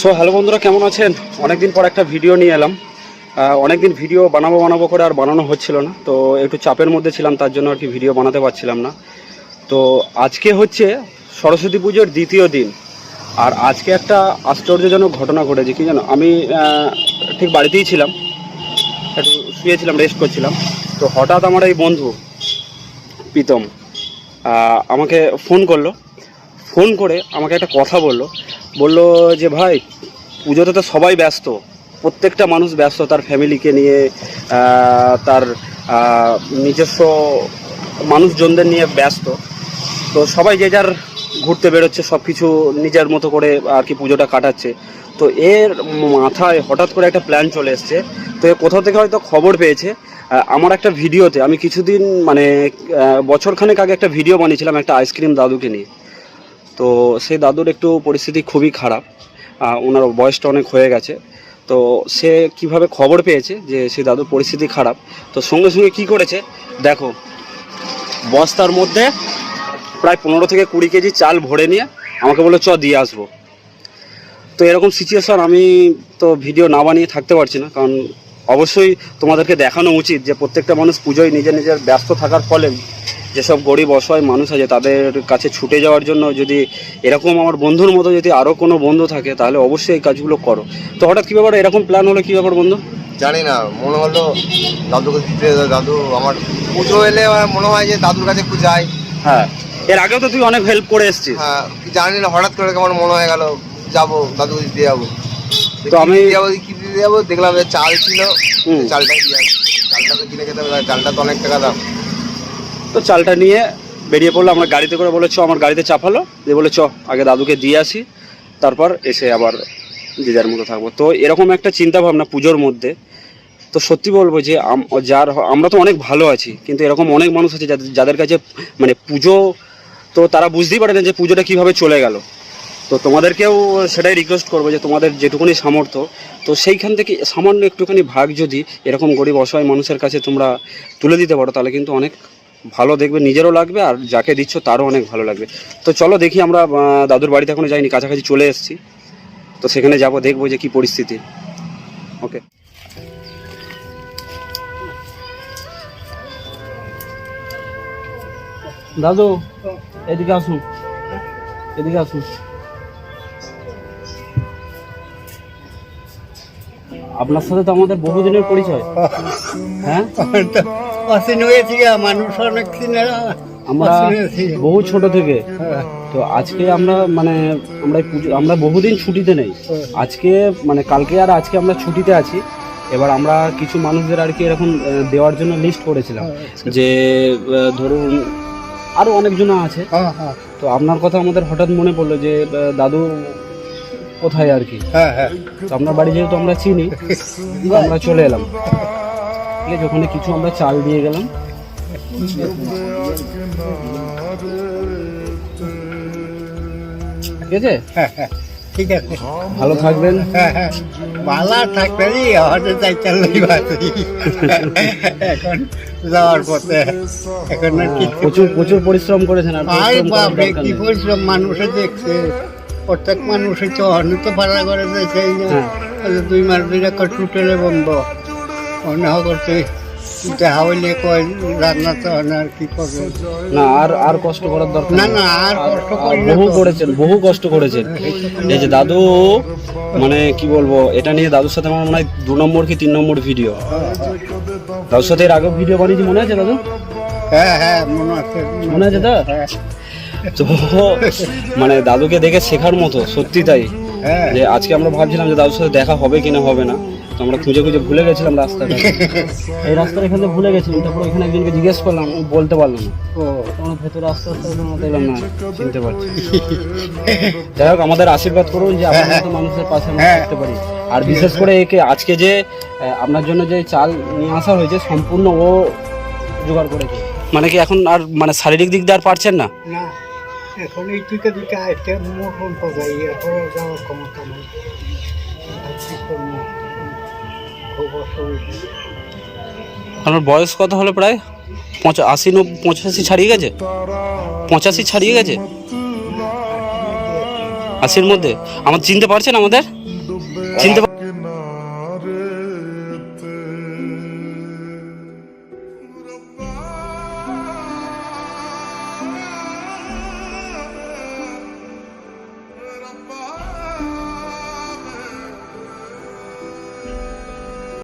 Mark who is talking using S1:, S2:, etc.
S1: So hello বন্ধুরা, কেমন আছেন? অনেকদিন পর একটা ভিডিও নিয়ে এলাম। অনেকদিন ভিডিও বানাবো বানাবো করে আর বানানো হচ্ছিল না। তো, একটু চাপের মধ্যে ছিলাম, তার জন্য আর কি ভিডিও বানাতে পারছিলাম না। তো, আজকে হচ্ছে সরস্বতী পুজোর দ্বিতীয় দিন। আর আজকে একটা আশ্চর্যজনক ঘটনা ঘটেছে, কি জানো? আমি ঠিক বাড়িতেই ছিলাম। একটু শুয়েছিলাম রেস্ট করছিলাম। তো, হঠাৎ আমার এই বন্ধু, প্রীতম আমাকে ফোন করল। ফোন করে আমাকে একটা কথা বলল। বলল যে, ভাই, পুজোতে তো সবাই ব্যস্ত। প্রত্যেকটা মানুষ ব্যস্ত। তার ফ্যামিলিকে নিয়ে তার নিজস্ব মানুষজনদের নিয়ে ব্যস্ত। তো সবাই যে যার ঘুরতে বেরোচ্ছে সব কিছু নিজের মতো করে আর কি পুজোটা কাটাচ্ছে। তো এর মাথায় হঠাৎ করে একটা প্ল্যান চলে এসছে। তো এ কোথাও থেকে হয়তো খবর পেয়েছে। আমার একটা ভিডিওতে, আমি কিছুদিন মানে বছরখানেক আগে একটা ভিডিও বানিয়েছিলাম একটা আইসক্রিম দাদুকে নিয়ে। তো সেই দাদুর একটু পরিস্থিতি খুবই খারাপ ওনার বয়সটা অনেক হয়ে গেছে। তো সে কীভাবে খবর পেয়েছে যে সেই দাদুর পরিস্থিতি খারাপ? তো সঙ্গে সঙ্গে কি করেছে? দেখো, বস্তার মধ্যে প্রায় পনেরো থেকে কুড়ি কেজি চাল ভরে নিয়ে আমাকে বলল, চ, দিয়ে আসব। তো এরকম সিচুয়েশন আমি তো ভিডিও না বানিয়ে থাকতে পারছি না, কারণ অবশ্যই তোমাদেরকে দেখানো উচিত যে প্রত্যেকটা মানুষ পুজোয় নিজের নিজের ব্যস্ত থাকার ফলে যেসব গরিব অসহায় মানুষ আছে তাদের কাছে ছুটে যাওয়ার জন্য যদি এরকম আমার বন্ধুর মতো যদি আরও কোনো বন্ধু থাকে তাহলে অবশ্যই এই কাজগুলো করো। তো হঠাৎ কী ব্যাপার? এরকম প্ল্যান হলো কী ব্যাপার বন্ধু?
S2: জানি না মনে হলো দাদুকে দিতে দাদু আমার পুজো এলে আমার মনে হয় যে দাদুর কাছে একটু যাই।
S1: হ্যাঁ এর আগেও তো তুই অনেক হেল্প করে এসছিস।
S2: হ্যাঁ জানি না হঠাৎ করে আমার মনে হয়ে গেল যাব দাদুকে দিতে যাব।
S1: তো আমি-
S2: যাব কি দিতে যাব। দেখলাম যে চাল ছিল
S1: হুম।
S2: চালটাই দিয়ে চালটা তো কিনে খেতে হবে চালটা তো অনেক টাকা দাম।
S1: তো চালটা নিয়ে বেরিয়ে পড়ল, আমরা গাড়িতে করে বলে চ আমার গাড়িতে চাপালো, দিয়ে বলে চ আগে দাদুকে দিয়ে আসি, তারপর এসে আবার যে যার মতো থাকব। তো এরকম একটা চিন্তা ভাবনা পুজোর মধ্যে। তো সত্যি বলব যে যার, আমরা তো অনেক ভালো আছি, কিন্তু এরকম অনেক মানুষ আছে যাদের যাদের কাছে মানে পুজো, তো তারা বুঝতেই পারে না যে পুজোটা কীভাবে চলে গেল। তো তোমাদেরকেও সেটাই রিকোয়েস্ট করব যে, তোমাদের যেটুকুনি সামর্থ্য, তো সেইখান থেকে সামান্য একটুখানি ভাগ যদি এরকম গরিব অসহায় মানুষের কাছে তোমরা তুলে দিতে পারো, তাহলে কিন্তু অনেক ভালো দেখবে নিজেরও লাগবে আর যাকে দিচ্ছ তারও অনেক ভালো লাগবে। তো চলো দেখি আমরা দাদুর বাড়িতে এখনও যাইনি কাছাকাছি চলে এসেছি। তো সেখানে যাব দেখব যে কি পরিস্থিতি। ওকে দাদু এদিকে আসুন। এদিকে আসুন। আপনার সাথে তো আমাদের বহুদিনের পরিচয়। হ্যাঁ?
S3: অসীন হয়েছি মানুষ অনেক সিনেরা
S1: আমরা বহু ছোট থেকে। তো আজকে আমরা মানে আমরা পুজো আমরা বহুদিন ছুটিতে নেই। আজকে মানে কালকে আর আজকে আমরা ছুটিতে আছি। এবার আমরা কিছু মানুষদের আর কি এরকম দেওয়ার জন্য লিস্ট করেছিলাম। যে ধরুন আরও অনেকজন আছে।
S3: হ্যাঁ হ্যাঁ।
S1: তো আপনার কথা আমাদের হঠাৎ মনে পড়ল যে দাদু কোথায় আর কি?
S3: হ্যাঁ হ্যাঁ।
S1: তো আপনার বাড়ি যেহেতু আমরা চিনি আমরা চলে এলাম। ঠিক আছে ওখানে কিছু আমরা চাল দিয়ে গেলাম। ঠিক আছে?
S3: ঠিক আছে।
S1: ভালো থাকবেন।
S3: হ্যাঁ হ্যাঁ ভালো থাকবে রে হঠাৎ তাই এখন যাওয়ার পথে এখন কি।
S1: প্রচুর প্রচুর পরিশ্রম করেছেন দরকার
S3: কি পরিশ্রম মানুষে দেখছে। প্রত্যেক মানুষের তো অন্য তো ভাড়া করে যে
S1: হ্যাঁ।
S3: দুই মাস দুই টাকা টুটেলে বন্ধ। অন্য করতে দেখা হইলে কয় রান্না তো না আর কি করবে?
S1: না আর আর কষ্ট করার দরকার
S3: না না আর কষ্ট করি
S1: বহু করেছেন বহু কষ্ট করেছেন। এই যে দাদু মানে কি বলব এটা নিয়ে দাদুর সাথে আমার মনে হয় দু নম্বর কি তিন নম্বর ভিডিও দাদুর সাথে এর আগেও ভিডিও বানিয়েছি মনে আছে দাদু?
S3: হ্যাঁ হ্যাঁ মনে আছে।
S1: মনে আছে তো?
S3: হ্যাঁ।
S1: তো মানে দাদুকে দেখে শেখার মতো সত্যি তাই।
S3: হ্যাঁ।
S1: যে আজকে আমরা ভাবছিলাম যে দাদুর সাথে দেখা হবে কিনা হবে না। আমরা খুঁজে খুঁজে ভুলে গেছিলাম রাস্তাটা। এই রাস্তাটা এখানে ভুলে গেছিলাম তারপর এখানে একজনকে জিজ্ঞেস করলাম ও বলতে পারল না।
S3: ও।
S1: তখন ভেতরে আস্তে আস্তে আমরা না চিনতে পারছি। যাই হোক আমাদের আশীর্বাদ করুন যে আপনার মতো মানুষের পাশে আমরা
S3: হ্যাঁ।
S1: থাকতে পারি। আর বিশেষ করে একে আজকে যে আপনার জন্য যে চাল নিয়ে আসা হয়েছে সম্পূর্ণ ও জোগাড় করেছে মানে কি এখন আর মানে শারীরিক দিক দিয়ে আর পারছেন না?
S3: না এখন এই টিকা দিকে আসতে মোটন পাই এরপরে যাওয়ার ক্ষমতা নেই? অসুবিধা
S1: আপনার বয়স কত হলো প্রায়? পঁচা, আশি নব্বই পঁচাশি ছাড়িয়ে গেছে? পঁচাশি ছাড়িয়ে গেছে? আশির মধ্যে? আমার চিনতে পারছেন আমাদের? চিনতে